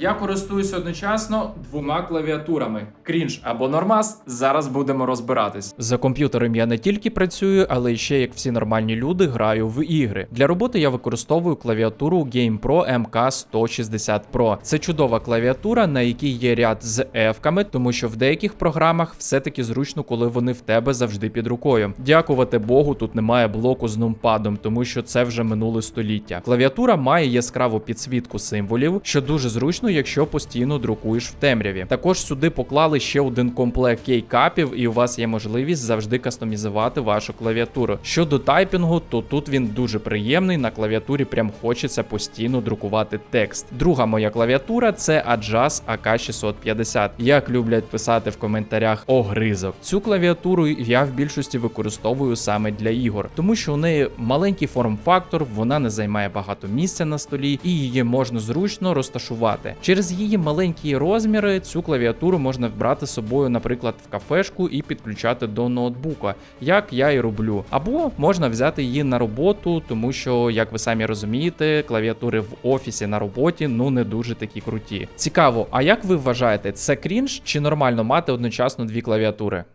Я користуюсь одночасно двома клавіатурами: крінж або нормас. Зараз будемо розбиратись. За комп'ютером я не тільки працюю, але й ще як всі нормальні люди граю в ігри. Для роботи я використовую клавіатуру GamePro MK160 Pro. Це чудова клавіатура, на якій є ряд з ефками, тому що в деяких програмах все-таки зручно, коли вони в тебе завжди під рукою. Дякувати Богу, тут немає блоку з нумпадом, тому що це вже минуле століття. Клавіатура має яскраву підсвітку символів, що дуже зручно, якщо постійно друкуєш в темряві. Також сюди поклали ще один комплект кейкапів, і у вас є можливість завжди кастомізувати вашу клавіатуру. Щодо тайпінгу, то тут він дуже приємний. На клавіатурі прям хочеться постійно друкувати текст. Друга моя клавіатура це Adjust AK650. Як люблять писати в коментарях огризок. Цю клавіатуру я в більшості використовую саме для ігор, тому що у неї маленький форм-фактор, вона не займає багато місця на столі, і її можна зручно розташувати. Через її маленькі розміри цю клавіатуру можна брати з собою, наприклад, в кафешку і підключати до ноутбука, як я і роблю. Або можна взяти її на роботу, тому що, як ви самі розумієте, клавіатури в офісі на роботі ну не дуже такі круті. Цікаво, а як ви вважаєте, це крінж чи нормально мати одночасно дві клавіатури?